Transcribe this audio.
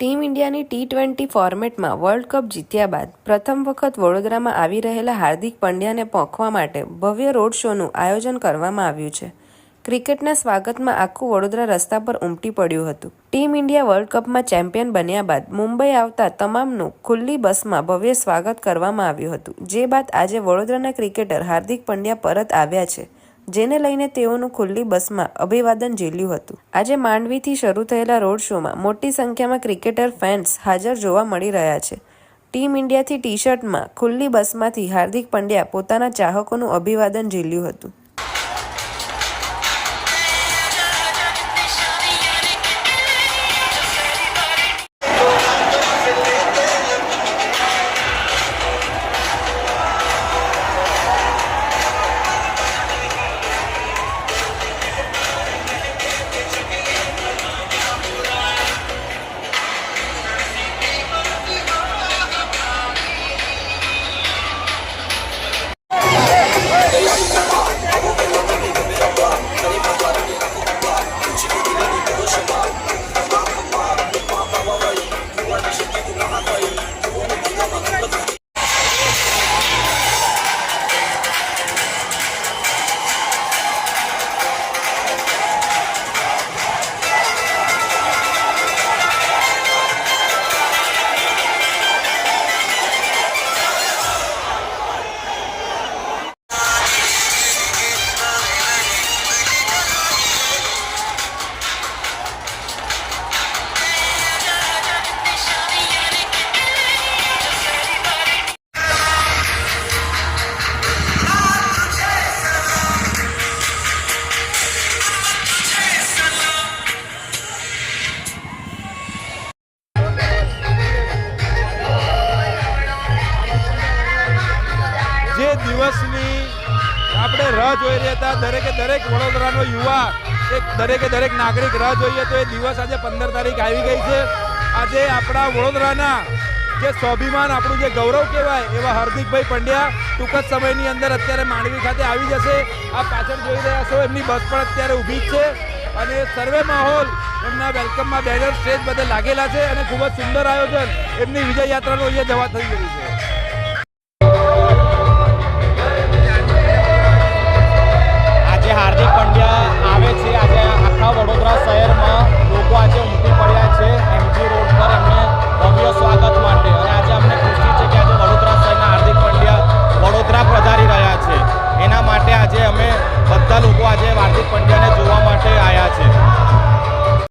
Team ઇન્ડિયાની T twenty ફોર્મેટમાં world cup જીત્યા બાદ પ્રથમ વખત વડોદરામાં આવી રહેલા હાર્દિક પંડ્યાને પહોંચવા માટે ભવ્ય રોડ શોનું આયોજન કરવામાં આવ્યું છે. ક્રિકેટના સ્વાગતમાં આખું વડોદરા રસ્તા પર ઉમટી પડ્યું હતું. ટીમ ઇન્ડિયા વર્લ્ડ કપમાં ચેમ્પિયન બન્યા બાદ મુંબઈ આવતા તમામનું ખુલ્લી બસમાં ભવ્ય સ્વાગત કરવામાં આવ્યું હતું. જે બાદ આજે વડોદરાના ક્રિકેટર હાર્દિક પંડ્યા પરત આવ્યા છે. જેને લઈને તેઓનું ખુલ્લી બસમાં અભિવાદન ઝીલ્યું હતું. આજે માંડવીથી શરૂ થયેલા રોડ શોમાં મોટી સંખ્યામાં ક્રિકેટર ફેન્સ હાજર જોવા મળી રહ્યા છે. ટીમ ઇન્ડિયાથી ટી શર્ટમાં ખુલ્લી બસમાંથી હાર્દિક પંડ્યા પોતાના ચાહકોનું અભિવાદન ઝીલ્યું હતું. દિવસની આપણે રાહ જોઈ રહ્યા હતા. દરેકે દરેક વડોદરાનો યુવા, એક દરેકે દરેક નાગરિક રાહ જોઈએ તો એ દિવસ આજે પંદર તારીખ આવી ગઈ છે. આજે આપણા વડોદરાના જે સ્વાભિમાન, આપણું જે ગૌરવ કહેવાય, એવા હાર્દિકભાઈ પંડ્યા ટૂંક જ સમયની અંદર અત્યારે માંડવી ખાતે આવી જશે. આ પાછળ જોઈ રહ્યા છો, એમની બસ પણ અત્યારે ઊભી જ છે. અને સર્વે માહોલ એમના વેલકમમાં બેનર સ્ટેજ બધે લાગેલા છે અને ખૂબ જ સુંદર આયોજન એમની વિજય યાત્રાનું અહીંયા જવા થઈ ગયું છે. આજે અમે બધા લોકો આજે હાર્દિક પંડ્યાને જોવા માટે આવ્યા છે.